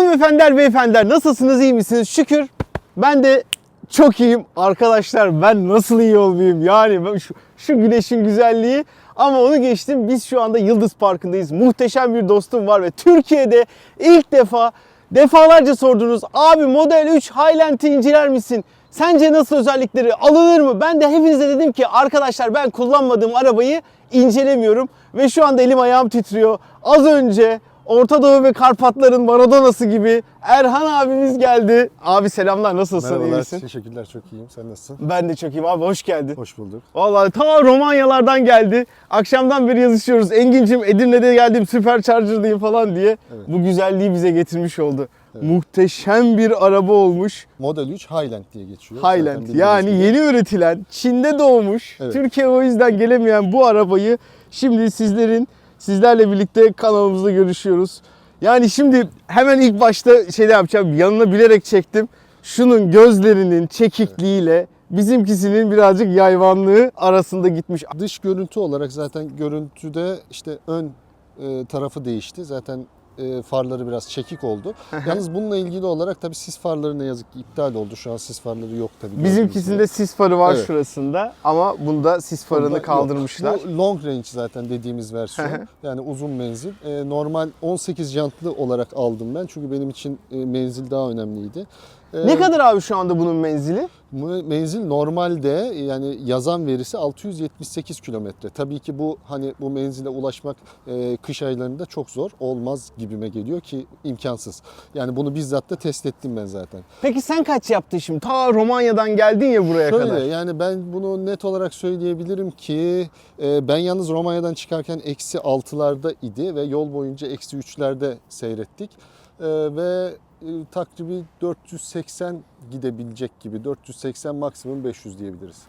Hanımefendiler, beyefendiler nasılsınız, iyi misiniz? Şükür ben de çok iyiyim. Arkadaşlar ben nasıl iyi olmayayım? Yani şu, şu güneşin güzelliği ama onu geçtim. Biz şu anda Yıldız Parkı'ndayız. Muhteşem bir dostum var ve Türkiye'de ilk defa defalarca sordunuz. Abi Model 3 Highland'i inceler misin? Sence nasıl özellikleri alınır mı? Ben de hepinize dedim ki arkadaşlar ben kullanmadığım arabayı incelemiyorum. Ve şu anda elim ayağım titriyor. Az önce Orta Doğu ve Karpatların Maradona'sı gibi Erhan abimiz geldi. Abi selamlar nasılsın? iyi Merhabalar, misin? teşekkürler çok iyiyim. Sen nasılsın? Ben de çok iyiyim abi hoş geldin. Hoş bulduk. Vallahi ta Romanyalardan geldi. Akşamdan beri yazışıyoruz. Engin'cim Edirne'de geldim Supercharger'dayım falan diye. Evet. Bu güzelliği bize getirmiş oldu. Muhteşem bir araba olmuş. Model 3 Highland diye geçiyor. Highland. Yani gibi. yeni üretilen, Çin'de doğmuş, Evet. Türkiye o yüzden gelemeyen bu arabayı şimdi sizlerin sizlerle birlikte kanalımızda görüşüyoruz. Yani şimdi hemen ilk başta şey de yapacağım. Yanına bilerek çektim. Şunun gözlerinin çekikliğiyle bizimkisinin birazcık yayvanlığı arasında gitmiş. Dış görüntü olarak zaten görüntüde işte ön e, tarafı değişti. Zaten e, farları biraz çekik oldu. Yalnız bununla ilgili olarak tabii sis farları ne yazık ki iptal oldu. Şu an sis farları yok tabii. Bizimkisinde sis farı var Evet. şurasında ama bunda sis farını Bunda yok. kaldırmışlar. Bu long range zaten dediğimiz versiyon. yani uzun menzil. E, normal 18 jantlı olarak aldım ben. Çünkü benim için e, menzil daha önemliydi. E, Ne kadar abi şu anda bunun menzili? Menzil normalde yani yazan verisi 678 kilometre. Tabii ki bu hani bu menzile ulaşmak e, kış aylarında çok zor olmaz gibime geliyor ki imkansız. Yani bunu bizzat da test ettim ben zaten. Peki sen kaç yaptın şimdi? Ta Romanya'dan geldin ya buraya Şöyle kadar. yani ben bunu net olarak söyleyebilirim ki e, ben yalnız Romanya'dan çıkarken eksi 6'larda idi ve yol boyunca eksi 3'lerde seyrettik. E, ve e, takribi 480 gidebilecek gibi 480 maksimum 500 diyebiliriz.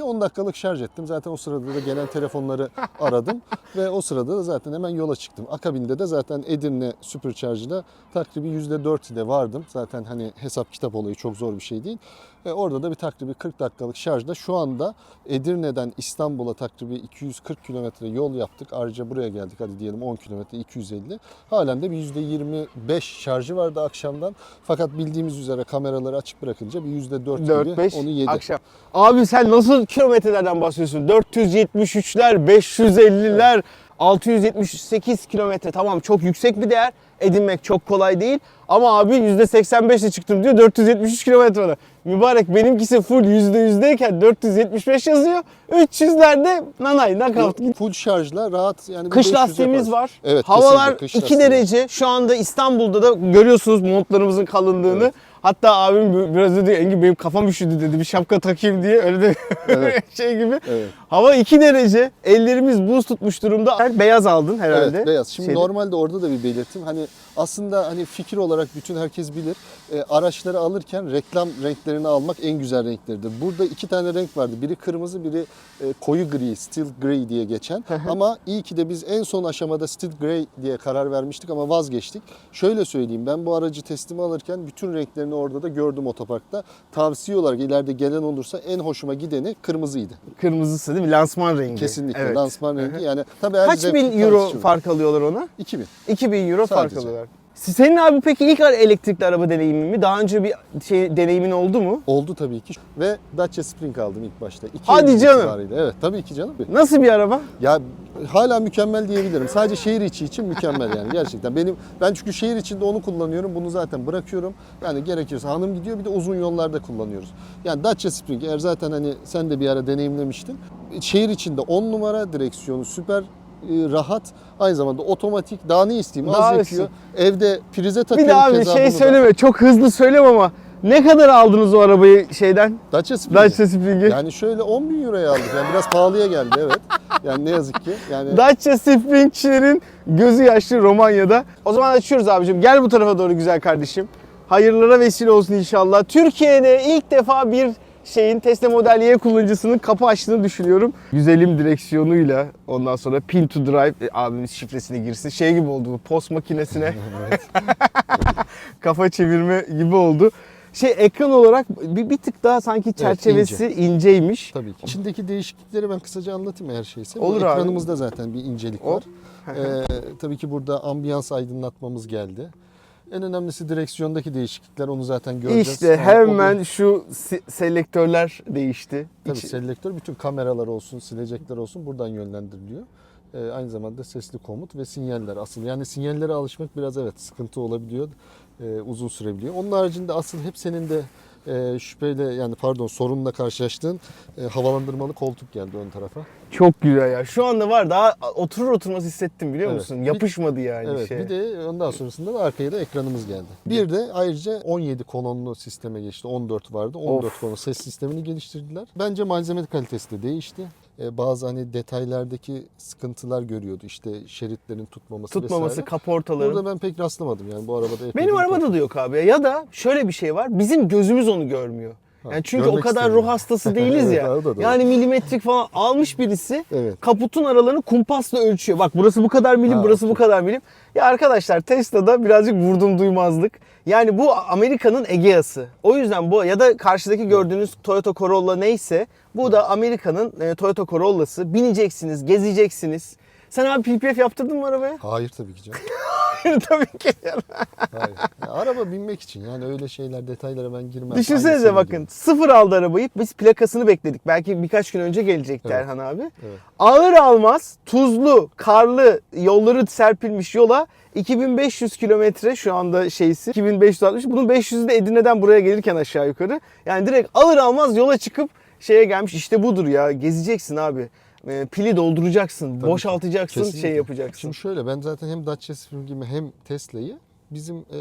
Bir 10 dakikalık şarj ettim. Zaten o sırada da gelen telefonları aradım ve o sırada da zaten hemen yola çıktım. Akabinde de zaten Edirne Supercharger'da takribi %4 ile vardım. Zaten hani hesap kitap olayı çok zor bir şey değil. E, orada da bir takribi 40 dakikalık şarjda şu anda Edirne'den İstanbul'a takribi 240 kilometre yol yaptık. Ayrıca buraya geldik hadi diyelim 10 kilometre 250. Halen de bir %25 şarjı vardı akşamdan. Fakat bildiğimiz üzere kameraları açık bırakınca bir %4 gibi 4-5 onu yedi. akşam. Abi sen nasıl kilometrelerden bahsediyorsun? 473'ler, 550'ler, 678 kilometre. Tamam çok yüksek bir değer. Edinmek çok kolay değil. Ama abi %85 ile çıktım diyor 473 kilometre. Mübarek benimkisi full %100'deyken 475 yazıyor. 300'lerde nanay nakavt. Full şarjla rahat yani Kış 500 lastiğimiz var. Evet, Havalar kesinlikle kış 2 lastiği. derece. Şu anda İstanbul'da da görüyorsunuz montlarımızın kalınlığını. Evet. Hatta abim biraz dedi Engin benim kafam üşüdü dedi bir şapka takayım diye öyle de Evet. şey gibi. Evet. Hava 2 derece. Ellerimiz buz tutmuş durumda. Sen beyaz aldın herhalde. Evet beyaz. Şimdi Şeyde. normalde orada da bir belirtim. Hani aslında hani fikir olarak bütün herkes bilir. E, araçları alırken reklam renklerini almak en güzel renkleridir. Burada iki tane renk vardı. Biri kırmızı, biri e, koyu gri, steel grey diye geçen. ama iyi ki de biz en son aşamada steel grey diye karar vermiştik ama vazgeçtik. Şöyle söyleyeyim ben bu aracı teslime alırken bütün renklerini orada da gördüm otoparkta. Tavsiye olarak ileride gelen olursa en hoşuma gideni kırmızıydı. Kırmızısı değil mi? Lansman rengi. Kesinlikle Evet. lansman rengi. Yani tabii her Kaç bin euro fark alıyorlar ona? 2000. 2000 euro fark Sadece. alıyorlar. Senin abi peki ilk elektrikli araba deneyimin mi? Daha önce bir şey deneyimin oldu mu? Oldu tabii ki. Ve Dacia Spring aldım ilk başta. İki Hadi canım. itibariyle. Evet tabii ki canım. Nasıl bir araba? Ya hala mükemmel diyebilirim. Sadece şehir içi için mükemmel yani gerçekten. Benim ben çünkü şehir içinde onu kullanıyorum. Bunu zaten bırakıyorum. Yani gerekirse hanım gidiyor bir de uzun yollarda kullanıyoruz. Yani Dacia Spring eğer zaten hani sen de bir ara deneyimlemiştin. Şehir içinde 10 numara direksiyonu süper rahat. Aynı zamanda otomatik. Daha ne isteyeyim? Daha Az yakıyor. Evde prize Bir takıyorum. daha bir şey bunu da. söyleme. Çok hızlı söyleme ama ne kadar aldınız o arabayı şeyden? Dacia Spring. Dacia Spring'i. Yani şöyle 10 bin euroya aldık. Yani biraz pahalıya geldi evet. Yani ne yazık ki. Yani Dacia Spring'çilerin gözü yaşlı Romanya'da. O zaman açıyoruz abicim. Gel bu tarafa doğru güzel kardeşim. Hayırlara vesile olsun inşallah. Türkiye'de ilk defa bir şeyin Tesla Model Y kullanıcısının kapı açtığını düşünüyorum. Güzelim direksiyonuyla ondan sonra pin to drive e, abimiz şifresini girsin. Şey gibi oldu bu post makinesine kafa çevirme gibi oldu. Şey ekran olarak bir, bir tık daha sanki çerçevesi inceymiş. tabii ki. İçindeki değişiklikleri ben kısaca anlatayım her şeyse. Bu Olur abi. ekranımızda zaten bir incelik Hop. var. Ee, tabii ki burada ambiyans aydınlatmamız geldi. En önemlisi direksiyondaki değişiklikler. Onu zaten göreceğiz. İşte o hemen bir- şu se- selektörler değişti. Tabii İç- selektör bütün kameralar olsun, silecekler olsun buradan yönlendiriliyor. Ee, aynı zamanda sesli komut ve sinyaller asıl. Yani sinyallere alışmak biraz evet sıkıntı olabiliyor. Ee, uzun sürebiliyor. Onun haricinde asıl hep senin de e, şüpheyle yani pardon sorunla karşılaştığın e, havalandırmalı koltuk geldi ön tarafa. Çok güzel ya. Şu anda var daha oturur oturmaz hissettim biliyor Evet. musun? Bir- Yapışmadı yani Evet şey. bir de ondan sonrasında da arkaya da ekranımız geldi. Bir de ayrıca 17 kolonlu sisteme geçti. 14 vardı. 14 Of. kolonlu ses sistemini geliştirdiler. Bence malzeme kalitesi de değişti. Ee, bazı hani detaylardaki sıkıntılar görüyordu. İşte şeritlerin tutmaması, Tutmaması, vesaire. kaportaların. Burada ben pek rastlamadım yani bu arabada. Benim arabada da yok abi. Ya da şöyle bir şey var. Bizim gözümüz onu görmüyor. Yani çünkü o kadar istemiyor. ruh hastası değiliz Evet, ya. da doğru. Yani milimetrik falan almış birisi Evet. kaputun aralarını kumpasla ölçüyor. Bak burası bu kadar milim, Ha, burası bu kadar milim. Ya arkadaşlar Tesla'da birazcık vurdum duymazlık. Yani bu Amerika'nın Egea'sı. O yüzden bu ya da karşıdaki gördüğünüz Toyota Corolla neyse bu da Amerika'nın e, Toyota Corolla'sı. Bineceksiniz, gezeceksiniz. Sen abi PPF yaptırdın mı arabaya? Hayır tabii ki canım. Tabii ki. Hayır. Ya araba binmek için yani öyle şeyler detaylara ben girmem. Düşünsenize bakın diyorum. sıfır aldı arabayı. Biz plakasını bekledik. Belki birkaç gün önce gelecekti Evet. Erhan abi. Evet. Ağır almaz tuzlu, karlı yolları serpilmiş yola 2500 kilometre şu anda şeysi 2560. Bunun 500'ü de Edirne'den buraya gelirken aşağı yukarı. Yani direkt ağır almaz yola çıkıp şeye gelmiş. İşte budur ya. Gezeceksin abi. E, Pili dolduracaksın, Tabii boşaltacaksın, Kesinlikle. şey yapacaksın. Şimdi şöyle ben zaten hem Dacia Spring gibi hem Tesla'yı bizim e,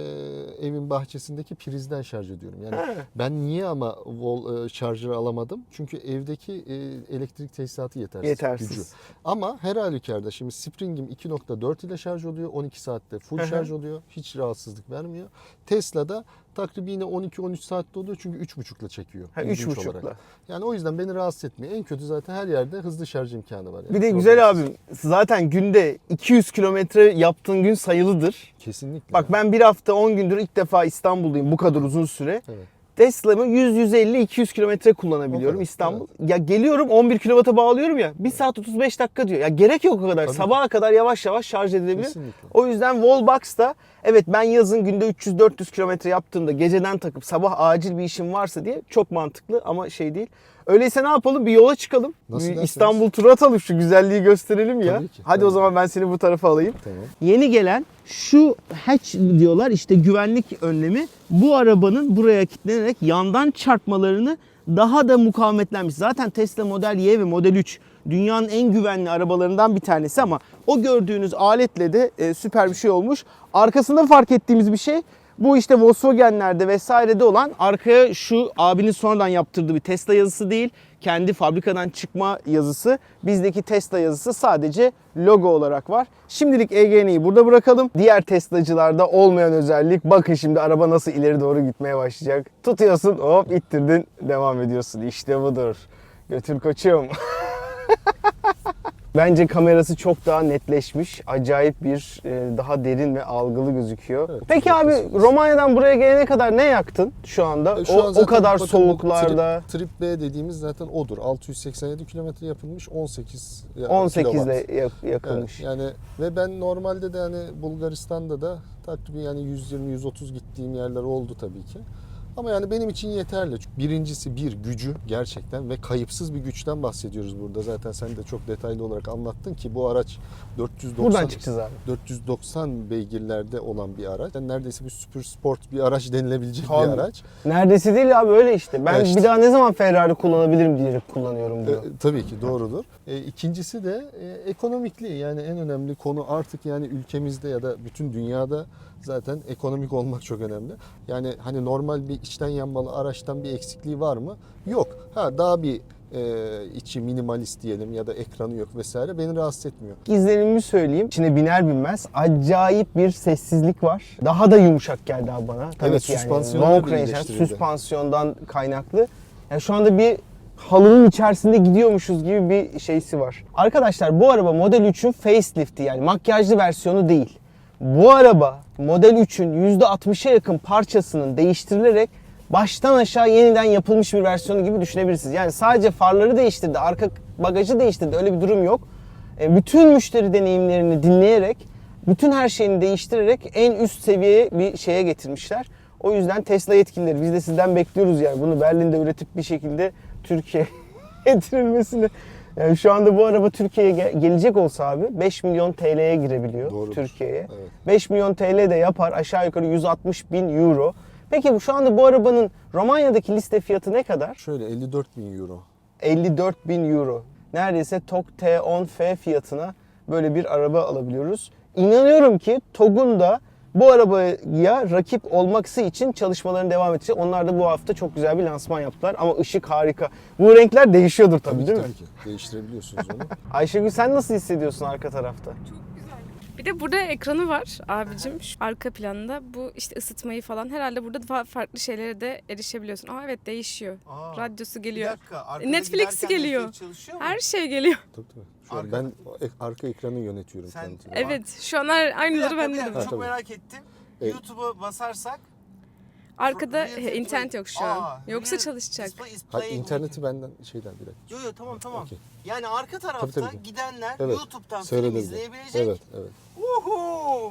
evin bahçesindeki prizden şarj ediyorum. Yani Ha. ben niye ama wall e, charger alamadım? Çünkü evdeki e, elektrik tesisatı yetersiz. Yetersiz. Gücü. Ama her halükarda şimdi Spring'im 2.4 ile şarj oluyor. 12 saatte full şarj oluyor. Hiç rahatsızlık vermiyor. Tesla'da takribi yine 12-13 saatte oluyor çünkü 3.5 ile çekiyor. Ha, ilginç 3.5'la. olarak. Yani o yüzden beni rahatsız etmiyor. En kötü zaten her yerde hızlı şarj imkanı var. Yani. Bir de güzel abim zaten günde 200 kilometre yaptığın gün sayılıdır. Kesinlikle. Bak ben bir hafta 10 gündür ilk defa İstanbul'dayım bu kadar uzun süre. Evet. Tesla'mı 100, 150, 200 kilometre kullanabiliyorum kadar, İstanbul. Ya geliyorum 11 kilovata bağlıyorum ya 1 saat 35 dakika diyor. Ya gerek yok o kadar. Tabii. Sabaha kadar yavaş yavaş şarj edilebilir. Kesinlikle. O yüzden Wallbox'ta evet ben yazın günde 300-400 kilometre yaptığımda geceden takıp sabah acil bir işim varsa diye çok mantıklı ama şey değil. Öyleyse ne yapalım? Bir yola çıkalım. Nasıl Bir. İstanbul turu atalım şu güzelliği gösterelim ya. Tabii ki, Hadi o tabii. zaman ben seni bu tarafa alayım. Tamam. Yeni gelen şu hatch diyorlar işte güvenlik önlemi bu arabanın buraya kilitlenerek yandan çarpmalarını daha da mukavemetlenmiş. Zaten Tesla Model Y ve Model 3 dünyanın en güvenli arabalarından bir tanesi ama o gördüğünüz aletle de e, süper bir şey olmuş. Arkasında fark ettiğimiz bir şey bu işte Volkswagen'lerde vesairede olan arkaya şu abinin sonradan yaptırdığı bir Tesla yazısı değil. Kendi fabrikadan çıkma yazısı. Bizdeki Tesla yazısı sadece logo olarak var. Şimdilik EGN'yi burada bırakalım. Diğer Tesla'cılarda olmayan özellik. Bakın şimdi araba nasıl ileri doğru gitmeye başlayacak. Tutuyorsun hop ittirdin devam ediyorsun. İşte budur. Götür koçum. Bence kamerası çok daha netleşmiş. Acayip bir e, daha derin ve algılı gözüküyor. Evet, Peki abi haklısınız. Romanya'dan buraya gelene kadar ne yaktın şu anda? E, şu o, an o kadar bakın soğuklarda. Trip, trip B dediğimiz zaten odur. 687 kilometre yapılmış 18 ya- 18'de kilowatt. yak- yakılmış. Evet, yani ve ben normalde de hani Bulgaristan'da da takribi yani 120-130 gittiğim yerler oldu tabii ki. Ama yani benim için yeterli. Birincisi bir gücü gerçekten ve kayıpsız bir güçten bahsediyoruz burada. Zaten sen de çok detaylı olarak anlattın ki bu araç 490 Buradan çıkacağız abi. 490 beygirlerde olan bir araç. Yani neredeyse bir süper sport bir araç denilebilecek Tabii. bir araç. Neredeyse değil abi öyle işte. Ben Ya işte. bir daha ne zaman Ferrari kullanabilirim diyerek kullanıyorum E, bunu. tabii ki doğrudur. E, ikincisi de e, ekonomikliği. Yani en önemli konu artık yani ülkemizde ya da bütün dünyada zaten ekonomik olmak çok önemli. Yani hani normal bir içten yanmalı araçtan bir eksikliği var mı? Yok. Ha daha bir e, içi minimalist diyelim ya da ekranı yok vesaire beni rahatsız etmiyor. İzlenimimi söyleyeyim. İçine biner binmez acayip bir sessizlik var. Daha da yumuşak geldi abi bana. Tabii Evet, ki yani süspansiyonlar long range, süspansiyondan kaynaklı. Yani şu anda bir halının içerisinde gidiyormuşuz gibi bir şeysi var. Arkadaşlar bu araba Model 3'ün facelifti yani makyajlı versiyonu değil. Bu araba Model 3'ün %60'a yakın parçasının değiştirilerek baştan aşağı yeniden yapılmış bir versiyonu gibi düşünebilirsiniz. Yani sadece farları değiştirdi, arka bagajı değiştirdi öyle bir durum yok. E, bütün müşteri deneyimlerini dinleyerek bütün her şeyini değiştirerek en üst seviyeye bir şeye getirmişler. O yüzden Tesla yetkilileri biz de sizden bekliyoruz yani bunu Berlin'de üretip bir şekilde Türkiye'ye getirilmesini. Yani şu anda bu araba Türkiye'ye ge- gelecek olsa abi 5 milyon TL'ye girebiliyor Doğrudur. Türkiye'ye. Evet. 5 milyon TL de yapar aşağı yukarı 160 bin euro. Peki bu şu anda bu arabanın Romanya'daki liste fiyatı ne kadar? Şöyle 54 bin euro. 54 bin euro. Neredeyse TOG T10F fiyatına böyle bir araba alabiliyoruz. İnanıyorum ki TOG'un da bu arabaya rakip olması için çalışmalarını devam edecek. Onlar da bu hafta çok güzel bir lansman yaptılar ama ışık harika. Bu renkler değişiyordur tabii, Tabii, değil ki, mi? tabii ki. Değiştirebiliyorsunuz onu. Ayşegül sen nasıl hissediyorsun arka tarafta? Bir de burada ekranı var abicim şu arka planda. Bu işte ısıtmayı falan herhalde burada fa- farklı şeylere de erişebiliyorsun. Aa evet değişiyor. Radyosu geliyor. Netflix geliyor. Her şey geliyor. tabii tabii. Şu an Arka- ben ek- arka ekranı yönetiyorum Sen- kendimi. Evet şu an her- aynıları bende de var. çok tabii. merak ettim. E- YouTube'a basarsak Arkada he, display- internet yok şu an. Aa, Yoksa real çalışacak. display is Ha, playing interneti benden şeyden bir dakika. Yo yo tamam tamam. Okey. Yani arka tarafta Tabii, tabii. gidenler Evet. YouTube'dan film Seyredebilir. izleyebilecek. Evet, evet. Uhu,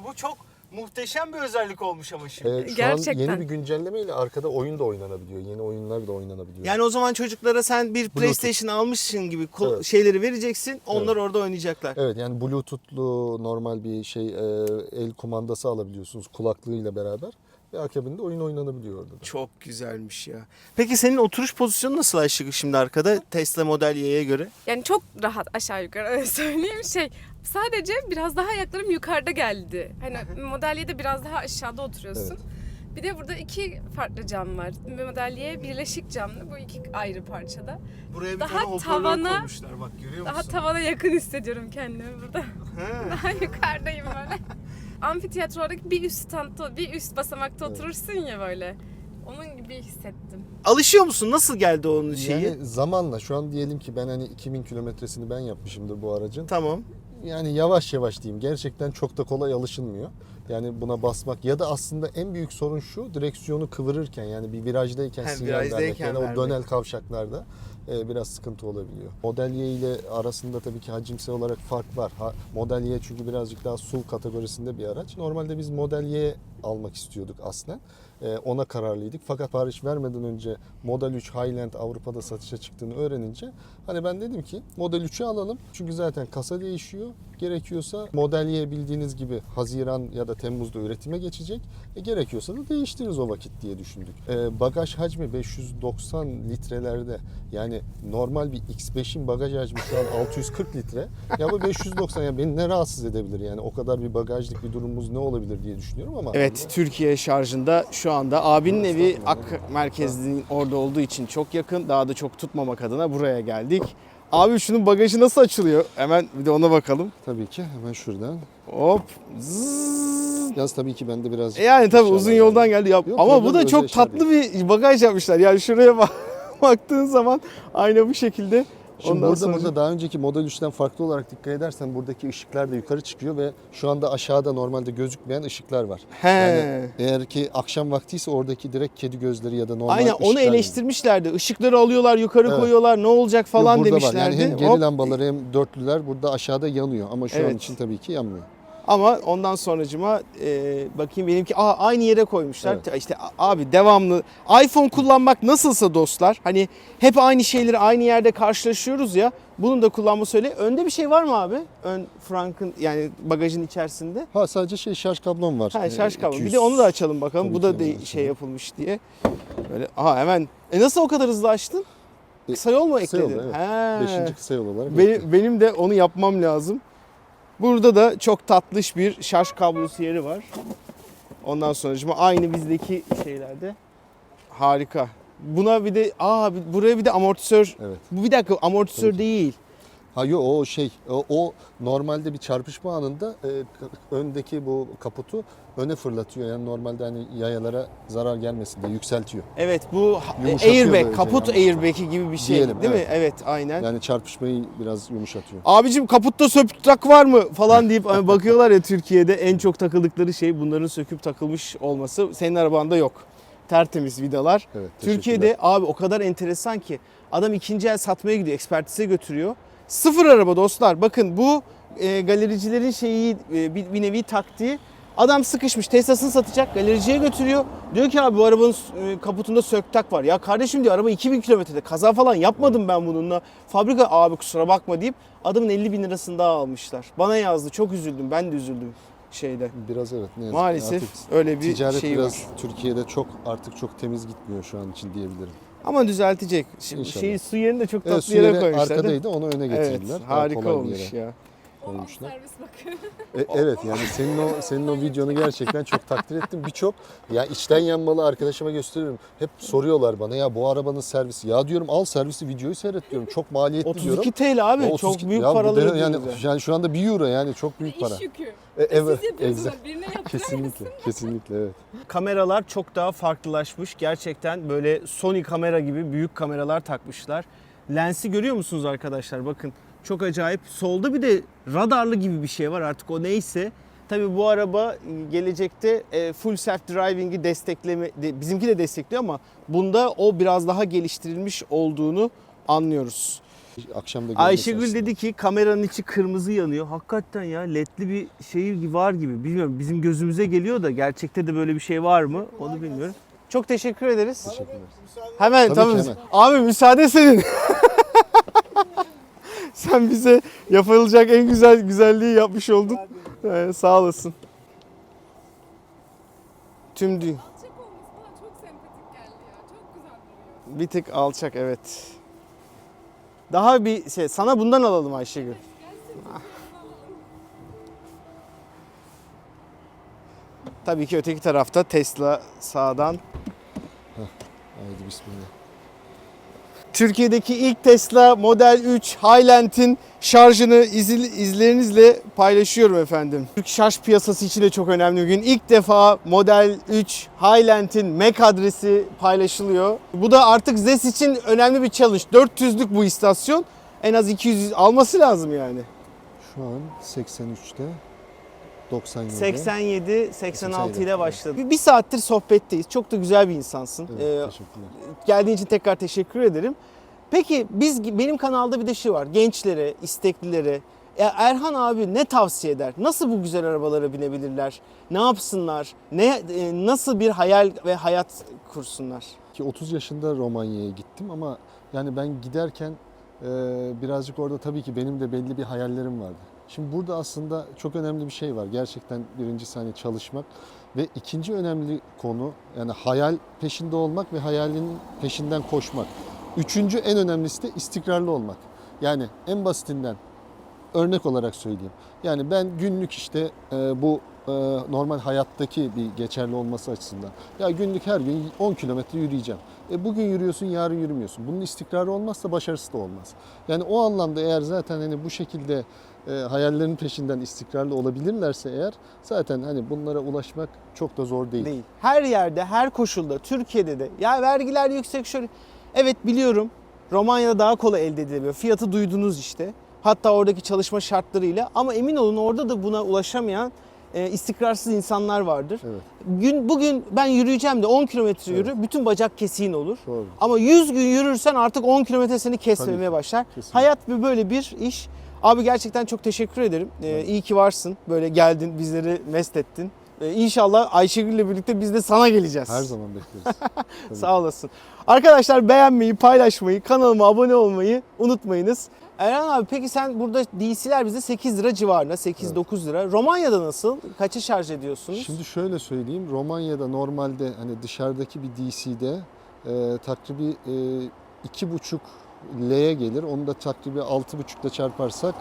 bu çok muhteşem bir özellik olmuş ama şimdi. Ee, şu Gerçekten. an yeni bir güncellemeyle arkada oyun da oynanabiliyor. Yeni oyunlar da oynanabiliyor. Yani o zaman çocuklara sen bir PlayStation almışsın gibi Evet. şeyleri vereceksin. Onlar orada oynayacaklar. Evet yani Bluetooth'lu normal bir şey e, el kumandası alabiliyorsunuz kulaklığıyla beraber. Ve akabinde oyun oynanabiliyor orada da. Çok güzelmiş ya. Peki senin oturuş pozisyonu nasıl Ayşegül şimdi arkada Tesla Model Y'ye göre? Yani çok rahat aşağı yukarı öyle söyleyeyim. Şey sadece biraz daha ayaklarım yukarıda geldi. Hani modelye biraz daha aşağıda oturuyorsun. Evet. Bir de burada iki farklı cam var. Modelye birleşik camlı. Bu iki ayrı parçada. Buraya bir Daha tane tavana- koymuşlar bak görüyor Daha musun? tavana yakın hissediyorum kendimi burada. He. Daha yukarıdayım böyle. Amfiteyatrodaki bir üst standta, bir üst basamakta Evet. oturursun ya böyle. Onun gibi hissettim. Alışıyor musun? Nasıl geldi onun şeyi? Yani zamanla şu an diyelim ki ben hani 2000 kilometresini ben yapmışımdır bu aracın. Tamam. Yani yavaş yavaş diyeyim. Gerçekten çok da kolay alışılmıyor. Yani buna basmak ya da aslında en büyük sorun şu direksiyonu kıvırırken yani bir virajdayken Hem sinyal vermek virajdayken yani vermek. o dönel kavşaklarda e, biraz sıkıntı olabiliyor. Model Y ile arasında tabii ki hacimsel olarak fark var. Ha, Model Y çünkü birazcık daha SUV kategorisinde bir araç. Normalde biz Model Y almak istiyorduk aslen. E, ona kararlıydık. Fakat sipariş vermeden önce Model 3 Highland Avrupa'da satışa çıktığını öğrenince hani ben dedim ki Model 3'ü alalım. Çünkü zaten kasa değişiyor. Gerekiyorsa Model Y bildiğiniz gibi Haziran ya da Temmuz'da üretime geçecek. E, gerekiyorsa da değiştiririz o vakit diye düşündük. E, bagaj hacmi 590 litrelerde yani normal bir X5'in bagaj hacmi şu an 640 litre. Ya bu 590 ya beni ne rahatsız edebilir yani o kadar bir bagajlık bir durumumuz ne olabilir diye düşünüyorum ama. Evet Türkiye şarjında şu anda abinin evi Ak merkezinin orada olduğu için çok yakın. Daha da çok tutmamak adına buraya geldik. Abi şunun bagajı nasıl açılıyor? Hemen bir de ona bakalım. Tabii ki hemen şuradan. Hop. Zzzz. Yalnız tabii ki bende biraz... E Yani tabii uzun yoldan geldi. Ya, Yok, ama yok, bu da çok tatlı bir bagaj yapmışlar. Yani şuraya bak, baktığın zaman aynı bu şekilde. Şimdi Ondan burada sonra- burada daha önceki Model 3'ten farklı olarak dikkat edersen buradaki ışıklar da yukarı çıkıyor ve şu anda aşağıda normalde gözükmeyen ışıklar var. He. Yani eğer ki akşam vaktiyse oradaki direkt kedi gözleri ya da normal Aynen onu eleştirmişlerdi. Işıkları alıyorlar yukarı Evet. koyuyorlar ne olacak falan burada var. demişlerdi. Yani hem geri Hop. lambaları hem dörtlüler burada aşağıda yanıyor ama şu an Evet. için tabii ki yanmıyor. Ama ondan sonracıma e, bakayım benimki aa, aynı yere koymuşlar. Evet. İşte abi devamlı iPhone kullanmak nasılsa dostlar hani hep aynı şeyleri aynı yerde karşılaşıyoruz ya. Bunun da kullanması öyle. Önde bir şey var mı abi? Ön Frank'ın yani bagajın içerisinde. Ha sadece şey şarj kablom var. Ha şarj Ee, kablo. Bir 200 de onu da açalım bakalım. Tabii Bu da de- şey yapılmış diye. Böyle aha hemen. E nasıl o kadar hızlı açtın? E, Kısa yol mu kısa ekledin? yol, evet. He. Beşinci kısa yol olarak. Benim, benim de onu yapmam lazım. Burada da çok tatlış bir şarj kablosu yeri var. Ondan sonra aynı bizdeki şeylerde. Harika. Buna bir de aa buraya bir de amortisör. Evet. Bu bir dakika amortisör Tabii değil. Ha yok o şey o, o normalde bir çarpışma anında e, öndeki bu kaputu öne fırlatıyor. Yani normalde hani yayalara zarar gelmesin diye yükseltiyor. Evet bu ha- Yumuşatıyor airbag, böylece kaput yani. airbag'i gibi bir şey Diyelim, değil mi? evet. Evet aynen. Yani çarpışmayı biraz yumuşatıyor. Abicim kaputta söküp var mı falan deyip hani bakıyorlar ya Türkiye'de en çok takıldıkları şey bunların söküp takılmış olması. Senin arabanda yok. Tertemiz vidalar. Evet. Türkiye'de abi o kadar enteresan ki adam ikinci el satmaya gidiyor, ekspertize götürüyor. Sıfır araba dostlar. Bakın bu e, galericilerin şeyi e, bir, bir nevi taktiği. Adam sıkışmış Tesla'sını satacak galericiye götürüyor. Diyor ki abi bu arabanın e, kaputunda söktak var. Ya kardeşim diyor araba 2000 kilometrede kaza falan yapmadım ben bununla. Fabrika abi kusura bakma deyip adamın 50 bin lirasını daha almışlar. Bana yazdı çok üzüldüm ben de üzüldüm şeyde. Biraz evet ne yazık Maalesef artık öyle bir ticaret şey biraz var. Türkiye'de çok artık çok temiz gitmiyor şu an için diyebilirim. Ama düzeltecek. Şimdi İnşallah. şeyi su yerini de çok Evet, tatlı su yere koymuşlar. değil mi? arkadaydı onu öne Evet getirdiler. Daha harika kolay bir olmuş yere ya. Koymuşlar. servis bakın. E, evet yani senin o senin o videonu gerçekten çok takdir ettim. Birçok ya içten yanmalı arkadaşıma gösteriyorum. Hep soruyorlar bana ya bu arabanın servisi. Ya diyorum al servisi videoyu seyret diyorum. Çok maliyetli diyorum. 32 TL abi Ya çok 32 büyük ya bu paralar yani, yani şu anda 1 euro yani çok büyük para. İş yükü. E, evet, Siz. Birine. Kesinlikle, kesinlikle evet. Kameralar çok daha farklılaşmış. Gerçekten böyle Sony kamera gibi büyük kameralar takmışlar. Lensi görüyor musunuz arkadaşlar? Bakın çok acayip. Solda bir de radarlı gibi bir şey var artık o neyse. Tabii bu araba e, gelecekte e, full self driving'i destekleme de- bizimki de destekliyor ama bunda o biraz daha geliştirilmiş olduğunu anlıyoruz. Akşam da Ayşegül aslında. dedi ki kameranın içi kırmızı yanıyor. Hakikaten ya ledli bir şey var gibi. Bilmiyorum bizim gözümüze geliyor da gerçekte de böyle bir şey var mı? Onu bilmiyorum. Çok teşekkür ederiz. Teşekkürler. Hemen Tabii tamam. hemen. Abi müsaade senin. Sen bize yapılacak en güzel güzelliği yapmış oldun. Ee, sağ olasın. Tüm dü- Alçak olması bana çok sempatik geldi ya. Çok güzel duruyor. bir tık alçak evet. Daha bir şey sana bundan alalım Ayşegül. Tabii ki öteki tarafta Tesla sağdan. Haydi bismillah. Türkiye'deki ilk Tesla Model 3 Highland'in şarjını izil, izlerinizle paylaşıyorum efendim. Türk şarj piyasası için de çok önemli bir gün. İlk defa Model 3 Highland'in MAC adresi paylaşılıyor. Bu da artık ZES için önemli bir challenge. 400'lük bu istasyon. En az 200 alması lazım yani. Şu an 83'te 97. 87, 86 ile 87. başladı. Bir, bir saattir sohbetteyiz. Çok da güzel bir insansın. Evet, Ee, geldiğin için tekrar teşekkür ederim. Peki biz benim kanalda bir de şey var. Gençlere, isteklilere ya Erhan abi ne tavsiye eder? Nasıl bu güzel arabalara binebilirler? Ne yapsınlar? Ne e, nasıl bir hayal ve hayat kursunlar? Ki 30 yaşında Romanya'ya gittim ama yani ben giderken e, birazcık orada tabii ki benim de belli bir hayallerim vardı. Şimdi burada aslında çok önemli bir şey var. Gerçekten birincisi hani çalışmak ve ikinci önemli konu yani hayal peşinde olmak ve hayalinin peşinden koşmak. Üçüncü en önemlisi de istikrarlı olmak. Yani en basitinden örnek olarak söyleyeyim. Yani ben günlük işte e, bu e, normal hayattaki bir geçerli olması açısından. Ya günlük her gün 10 kilometre yürüyeceğim. E bugün yürüyorsun, yarın yürümüyorsun. Bunun istikrarı olmazsa başarısı da olmaz. Yani o anlamda eğer zaten hani bu şekilde e, hayallerin peşinden istikrarlı olabilirlerse eğer zaten hani bunlara ulaşmak çok da zor değil. Değil. Her yerde, her koşulda, Türkiye'de de ya vergiler yüksek şöyle. Evet biliyorum. Romanya'da daha kolay elde edilebiliyor. Fiyatı duydunuz işte. Hatta oradaki çalışma şartlarıyla ama emin olun orada da buna ulaşamayan e, istikrarsız insanlar vardır. Evet, Gün bugün ben yürüyeceğim de 10 kilometre Evet. yürü, bütün bacak kesiğin olur. doğru. Ama 100 gün yürürsen artık 10 kilometre seni kesmemeye Tabii başlar. kesinlikle. Hayat bir böyle bir iş. Abi gerçekten çok teşekkür ederim. Ee, Evet. iyi ki varsın. Böyle geldin, bizleri mest ettin. Ee, inşallah Ayşegül'le birlikte biz de sana geleceğiz. Her zaman bekleriz. Sağ olasın. Arkadaşlar beğenmeyi, paylaşmayı, kanalıma abone olmayı unutmayınız. Erhan abi peki sen burada DC'ler bize 8 lira civarında, 8-9 lira. Romanya'da nasıl? Kaça şarj ediyorsunuz? Şimdi şöyle söyleyeyim. Romanya'da normalde hani dışarıdaki bir DC'de e, takribi e, iki buçuk L'ye gelir. Onu da takribi altı buçukla çarparsak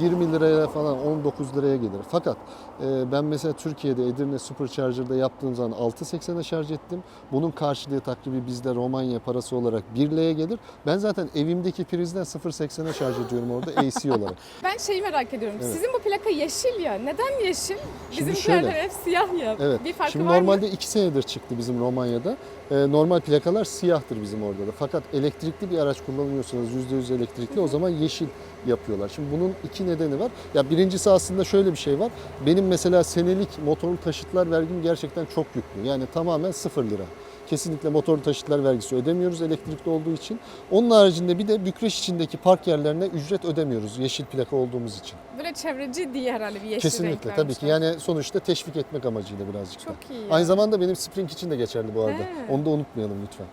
e, 20 liraya falan 19 liraya gelir. Fakat e, ben mesela Türkiye'de Edirne Supercharger'da yaptığım zaman 6.80'e şarj ettim. Bunun karşılığı takribi bizde Romanya parası olarak 1 L'ye gelir. Ben zaten evimdeki prizden 0.80'e şarj ediyorum orada AC olarak. Ben şeyi merak ediyorum. Evet. Sizin bu plaka yeşil ya. Neden yeşil? Şimdi Bizimkiler hep siyah ya. Evet. Bir farkı Şimdi var normalde mı? 2 senedir çıktı bizim Romanya'da. Ee, normal plakalar siyahtır bizim orada da. Fakat elektrikli bir bir araç kullanıyorsanız %100 elektrikli o zaman yeşil yapıyorlar. Şimdi bunun iki nedeni var. Ya birincisi aslında şöyle bir şey var. Benim mesela senelik motorlu taşıtlar vergim gerçekten çok yüklü. Yani tamamen 0 lira. Kesinlikle motorlu taşıtlar vergisi ödemiyoruz elektrikli olduğu için. Onun haricinde bir de Bükreş içindeki park yerlerine ücret ödemiyoruz yeşil plaka olduğumuz için. Böyle çevreci diye herhalde bir yeşil Kesinlikle tabii ki. Yani sonuçta teşvik etmek amacıyla birazcık da. Çok iyi ya. Aynı zamanda benim Spring için de geçerli bu arada. He. Onu da unutmayalım lütfen.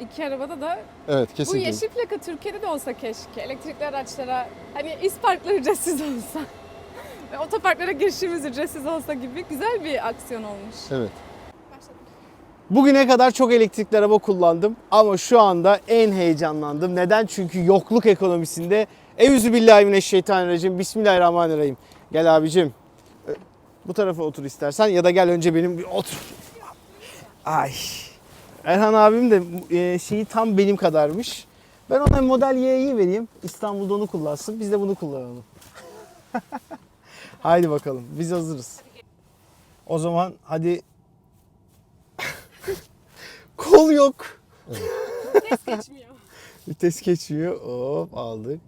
İki arabada da Evet bu kesinlikle. yeşil plaka Türkiye'de de olsa keşke. Elektrikli araçlara hani isparklar ücretsiz olsa. Ve otoparklara girişimiz ücretsiz olsa gibi güzel bir aksiyon olmuş. Evet. Bugüne kadar çok elektrikli araba kullandım ama şu anda en heyecanlandım. Neden? Çünkü yokluk ekonomisinde Evüzü billahi mineşşeytanirracim. Bismillahirrahmanirrahim. Gel abicim. Ee, Bu tarafa otur istersen ya da gel önce benim bir otur. Ay. Erhan abim de e, şeyi tam benim kadarmış. Ben ona model Y'yi vereyim. İstanbul'da onu kullansın. Biz de bunu kullanalım. Haydi bakalım. Biz hazırız. O zaman hadi Kol yok. Geçmiyor. Vites geçmiyor. Hop aldık.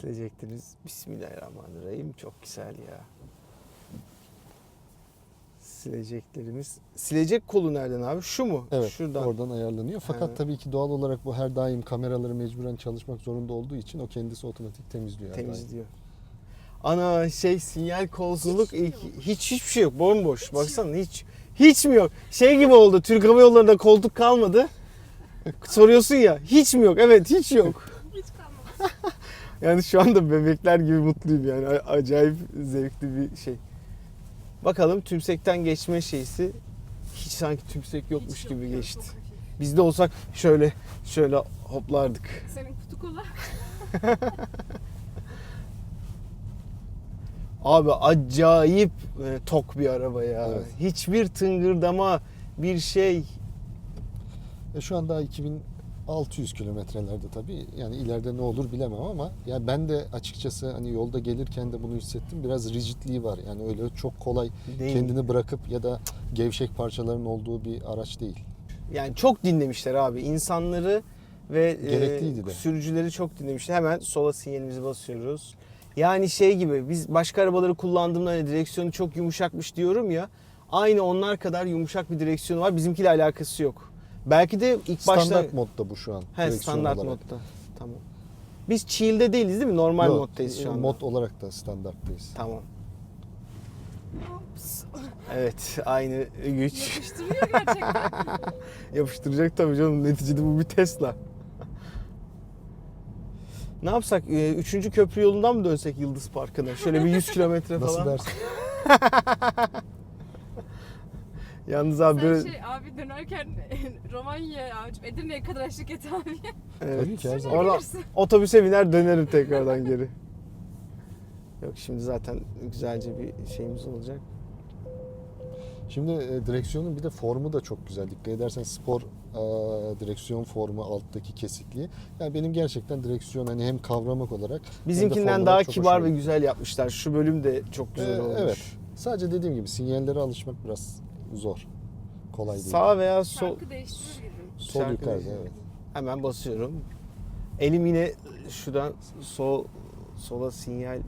Silecektiniz. Bismillahirrahmanirrahim. Çok güzel ya. Sileceklerimiz. Silecek kolu nereden abi? Şu mu? Evet, Şuradan. oradan ayarlanıyor. Fakat Evet. tabii ki doğal olarak bu her daim kameraları mecburen çalışmak zorunda olduğu için o kendisi otomatik temizliyor. temizliyor. Ana şey sinyal kolsuzluk ilk, hiç hiçbir şey yok. Bomboş. Baksana hiç hiç mi yok? Şey gibi oldu. Türk Hava Yolları'nda koltuk kalmadı. Soruyorsun ya. Hiç mi yok? Evet hiç yok. Hiç kalmadı. Yani şu anda bebekler gibi mutluyum yani. A- Acayip zevkli bir şey. Bakalım tümsekten geçme şeysi hiç sanki tümsek yokmuş Hiç gibi yok, geçti. çok hafif. Bizde olsak şöyle şöyle hoplardık. Senin kutu kola. Abi acayip e, tok bir araba ya. Evet. Hiçbir tıngırdama bir şey E, şu an daha 2000 600 kilometrelerde tabii. Yani ileride ne olur bilemem ama ya ben de açıkçası hani yolda gelirken de bunu hissettim. Biraz rigidliği var. Yani öyle çok kolay değil. kendini bırakıp ya da gevşek parçaların olduğu bir araç değil. Yani çok dinlemişler abi. insanları ve e, sürücüleri çok dinlemişler. Hemen sola sinyalimizi basıyoruz. Yani şey gibi biz başka arabaları kullandığımda hani direksiyonu çok yumuşakmış diyorum ya. Aynı onlar kadar yumuşak bir direksiyonu var. Bizimkiyle alakası yok. Belki de ilk başta... Standart modda bu şu an. He, standart olarak. modda. Tamam. Biz chill'de değiliz değil mi? Normal Yok, moddayız şu anda. Mod olarak da standarttayız. Tamam. Evet, aynı güç. Yapıştırıyor gerçekten. Yapıştıracak tabii canım. Neticede bu bir Tesla. ne yapsak? Ee, Üçüncü köprü yolundan mı dönsek Yıldız Parkı'na? Şöyle bir 100 kilometre Nasıl falan. dersin? Yalnız abi Sen böyle... şey abi dönerken Romanya'ya abicim Edirne'ye kadar eşlik et abi. Evet. Tabii ki her zaman. Oradan Gelirsin. otobüse biner dönerim tekrardan geri. Yok şimdi zaten güzelce bir şeyimiz olacak. Şimdi e, direksiyonun bir de formu da çok güzel. Dikkat edersen spor e, direksiyon formu alttaki kesikliği. Yani benim gerçekten direksiyon hani hem kavramak olarak hem de Bizimkinden daha çok kibar hoşuma ve gitti. güzel yapmışlar. Şu bölüm de çok güzel Ee, olmuş. evet. Sadece dediğim gibi sinyallere alışmak biraz zor. Kolay değil. Sağ veya sol Şarkı değiştirir gibi. Sol şarkı yukarıda evet. Hemen basıyorum. Elim yine şuradan sol sola sinyali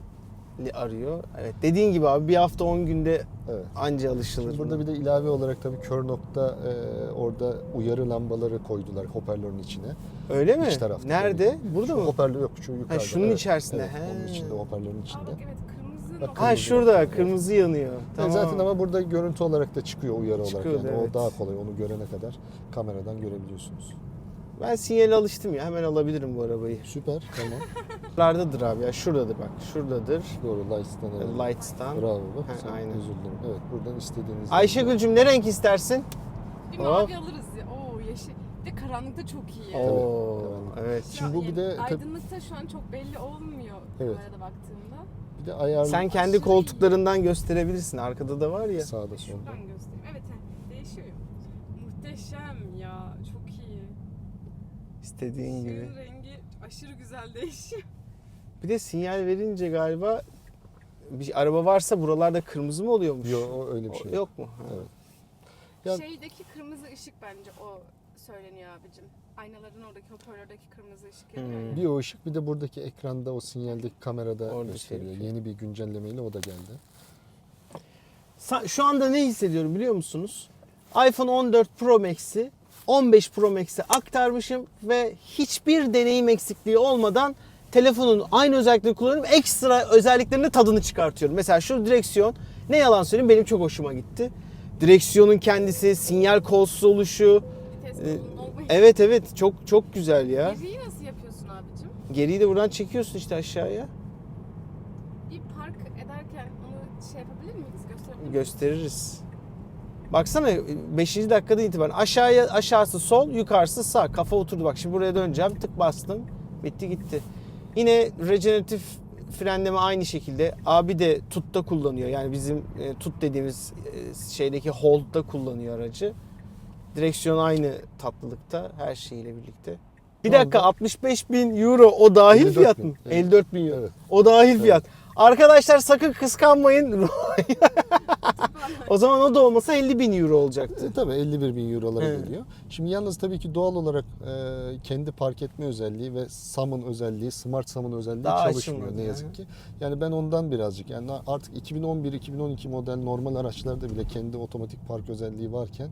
arıyor. Evet dediğin gibi abi bir hafta 10 günde Evet. anca alışılır. Şimdi burada bir de ilave olarak tabii kör nokta e, orada uyarı lambaları koydular hoparlörün içine. Öyle mi? İç tarafta Nerede? Burada şu mı? Hoparlör yok şu yukarıda. şunun içerisinde, Evet, he. onun içinde hoparlörün Aa içinde. bak evet kırmızı Bak. Ha kırmızı şurada kırmızı yanıyor. Yani Tamam. Zaten ama burada görüntü olarak da çıkıyor uyarı olarak. Çıkıyordu, Yani evet. o daha kolay onu görene kadar kameradan görebiliyorsunuz. Ben sinyale alıştım ya. Hemen alabilirim bu arabayı. Süper tamam. Şuralardadır abi ya. Şuradadır bak. Şuradadır. Doğru Lights'tan evet. Lights'tan. Bravo bak. Ha, sen- aynen. Özür dilerim. Evet buradan istediğiniz. Ayşegül'cüm ne renk istersin? Bir Hop. mavi alırız ya. Oo yeşil. Bir de karanlıkta çok iyi. Oo, evet. Şimdi bu bir de aydınlıkta şu an çok belli olmuyor Evet. kamerada baktığımda. Bir de ayarlı Sen kendi koltuklarından gösterebilirsin. Arkada da var ya. sağda solda. Şuradan göstereyim. Evet he, değişiyor. Muhteşem ya. Çok iyi. İstediğin gibi. Rengi aşırı güzel değişiyor. Bir de sinyal verince galiba bir araba varsa buralarda kırmızı mı oluyormuş? Yok o öyle bir O- şey. yok mu? Ha. Evet. Ya- Şeydeki kırmızı ışık bence o söyleniyor abicim. Aynaların oradaki hoparlördeki kırmızı ışık yanıyor. Hmm. Bir o ışık bir de buradaki ekranda o sinyaldeki kamerada Orada gösteriyor. şey- Yeni bir güncellemeyle o da geldi. Şu anda ne hissediyorum biliyor musunuz? iPhone 14 Pro Max'i 15 Pro Max'e aktarmışım ve hiçbir deneyim eksikliği olmadan telefonun aynı özellikleri kullanıp ekstra özelliklerinin tadını çıkartıyorum. Mesela şu direksiyon ne yalan söyleyeyim benim çok hoşuma gitti. Direksiyonun kendisi, sinyal kolsuz oluşu. Vites Evet evet çok çok güzel ya. Geriyi nasıl yapıyorsun abicim? Geriyi de buradan çekiyorsun işte aşağıya. Bir park ederken onu şey yapabilir miyiz? Gösterebilir miyiz? Gösteririz. Baksana 5. dakikada itibaren aşağıya aşağısı sol, yukarısı sağ. Kafa oturdu. Bak şimdi buraya döneceğim. Tık bastım. Bitti gitti. Yine rejeneratif frenleme aynı şekilde. Abi de tutta kullanıyor. Yani bizim e, tut dediğimiz e, şeydeki hold'da kullanıyor aracı. Direksiyon aynı tatlılıkta her şeyiyle birlikte. Bir dakika anda- 65 bin euro o dahil 54 fiyat bin. mı? Evet. 54 bin euro. Evet. O dahil Evet. fiyat. Arkadaşlar sakın kıskanmayın. o zaman o da olmasa 50 bin euro olacaktı. E, tabii 51 bin eurolara Evet. geliyor. Şimdi yalnız tabii ki doğal olarak e, kendi park etme özelliği ve SAM'ın özelliği, Smart SAM'ın özelliği Daha çalışmıyor ne yazık ki. Yani ben ondan birazcık yani artık 2011-2012 model normal araçlarda bile kendi otomatik park özelliği varken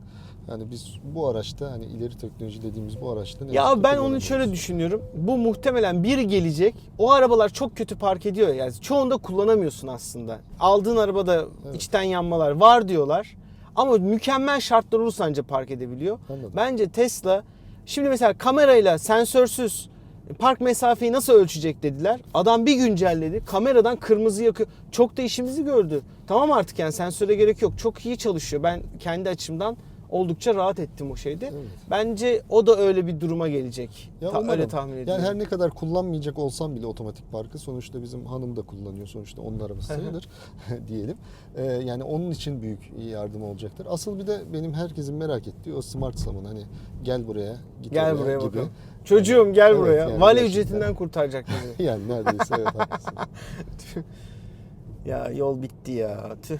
yani biz bu araçta hani ileri teknoloji dediğimiz bu araçta ne Ya ben onu şöyle düşünüyorum. Bu muhtemelen biri gelecek. O arabalar çok kötü park ediyor. ya. Yani çoğunda kullanamıyorsun aslında. Aldığın arabada Evet. içten yanmalar var diyorlar. Ama mükemmel şartlar olursa anca park edebiliyor. Anladım. Bence Tesla şimdi mesela kamerayla sensörsüz park mesafeyi nasıl ölçecek dediler. Adam bir güncelledi. Kameradan kırmızı yakıyor. Çok da işimizi gördü. Tamam artık yani sensöre gerek yok. Çok iyi çalışıyor. Ben kendi açımdan oldukça rahat ettim o şeyde. Evet. Bence o da öyle bir duruma gelecek. Ya Ta- umarım. öyle tahmin ediyorum. Yani her ne kadar kullanmayacak olsam bile otomatik parkı sonuçta bizim hanım da kullanıyor. Sonuçta onun arabası sayılır diyelim. Ee, yani onun için büyük yardım olacaktır. Asıl bir de benim herkesin merak ettiği o Smart Sam'ın hani gel buraya git Gel oraya buraya gibi. bakalım. Çocuğum gel Evet, buraya. yani Vale gerçekten. ücretinden kurtaracak bizi. Yani neredeyse evet haklısın. ya yol bitti ya. Tüh.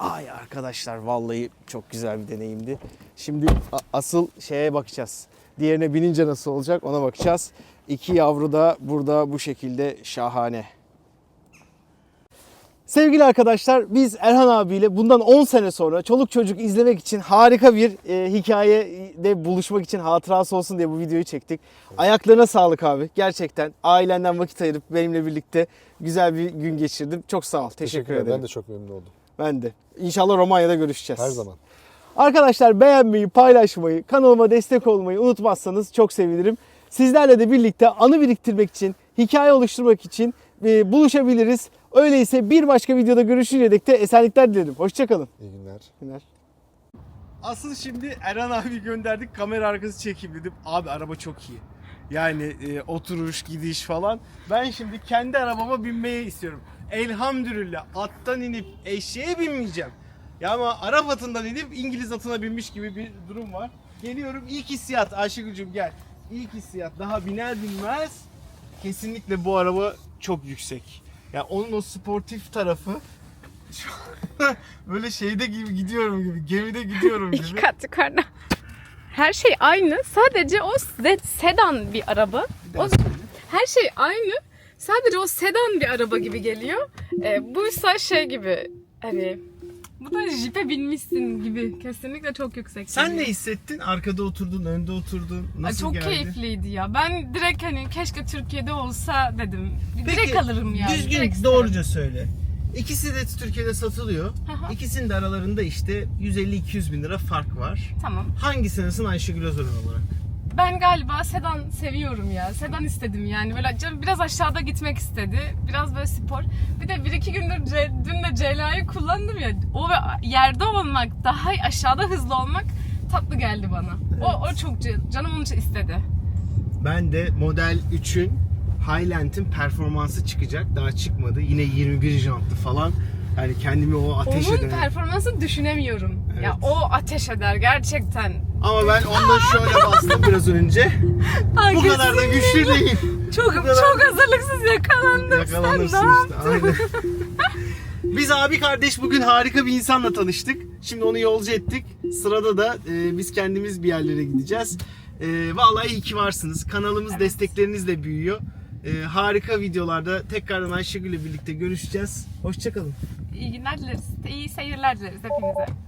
Ay arkadaşlar vallahi çok güzel bir deneyimdi. Şimdi asıl şeye bakacağız. Diğerine binince nasıl olacak ona bakacağız. İki yavru da burada bu şekilde şahane. Sevgili arkadaşlar biz Erhan abiyle bundan 10 sene sonra çoluk çocuk izlemek için harika bir e, hikayede buluşmak için hatırası olsun diye bu videoyu çektik. Ayaklarına sağlık abi. Gerçekten ailenden vakit ayırıp benimle birlikte güzel bir gün geçirdin. Çok sağ ol. Teşekkür, ederim. Ben de çok memnun oldum. Ben de. İnşallah Romanya'da görüşeceğiz. Her zaman. Arkadaşlar beğenmeyi, paylaşmayı, kanalıma destek olmayı unutmazsanız çok sevinirim. Sizlerle de birlikte anı biriktirmek için, hikaye oluşturmak için e, buluşabiliriz. Öyleyse bir başka videoda görüşünceye dek de esenlikler dilerim. Hoşçakalın. İyi günler. Günler. Asıl şimdi Erhan abi gönderdik kamera arkası çekeyim dedim. Abi araba çok iyi. Yani e, oturuş, gidiş falan. Ben şimdi kendi arabama binmeyi istiyorum. Elhamdülillah attan inip eşeğe binmeyeceğim. Ya ama Arap atından inip İngiliz atına binmiş gibi bir durum var. Geliyorum ilk hissiyat Ayşegül'cüm gel. İlk hissiyat daha biner binmez kesinlikle bu araba çok yüksek. Ya onun o sportif tarafı böyle şeyde gibi gidiyorum gibi, gemide gidiyorum gibi. kat yukarıda. Her şey aynı. Sadece o se- sedan bir araba. O, her şey aynı. Sadece o sedan bir araba gibi geliyor. Ee, buysa şey gibi hani bu da jipe binmişsin gibi. Kesinlikle çok yüksek. Sen geliyor. ne hissettin? Arkada oturdun, önde oturdun. Nasıl çok geldi? keyifliydi ya. Ben direkt hani keşke Türkiye'de olsa dedim. Peki, direkt alırım yani. Düzgün, direkt isterim. doğruca söyle. İkisi de Türkiye'de satılıyor. Aha. İkisinin de aralarında işte 150-200 bin lira fark var. Tamam. Hangisinisin Ayşegül Özoran olarak? Ben galiba sedan seviyorum ya. Sedan istedim yani. Böyle canım biraz aşağıda gitmek istedi. Biraz böyle spor. Bir de bir iki gündür C- dün de CLA'yı kullandım ya. O yerde olmak, daha aşağıda hızlı olmak tatlı geldi bana. O, o çok ca- canım onu istedi. Ben de Model 3'ün Highland'in performansı çıkacak. Daha çıkmadı. Yine 21 jantlı falan. Yani kendimi o ateş Onun eden... performansını düşünemiyorum. Evet. Ya o ateş eder gerçekten. Ama ben ondan şöyle bastım biraz önce. Bu kadar da güçlü değil. Çok kadar- çok hazırlıksız yakalandım. Yakalanırsın Sen ne işte. Aynen. Biz abi kardeş bugün harika bir insanla tanıştık. Şimdi onu yolcu ettik. Sırada da e, biz kendimiz bir yerlere gideceğiz. E, vallahi iyi ki varsınız. Kanalımız desteklerinizle büyüyor. E, harika videolarda tekrardan Ayşegül'le birlikte görüşeceğiz. Hoşçakalın. İyi günler dileriz. İyi seyirler dileriz hepinize.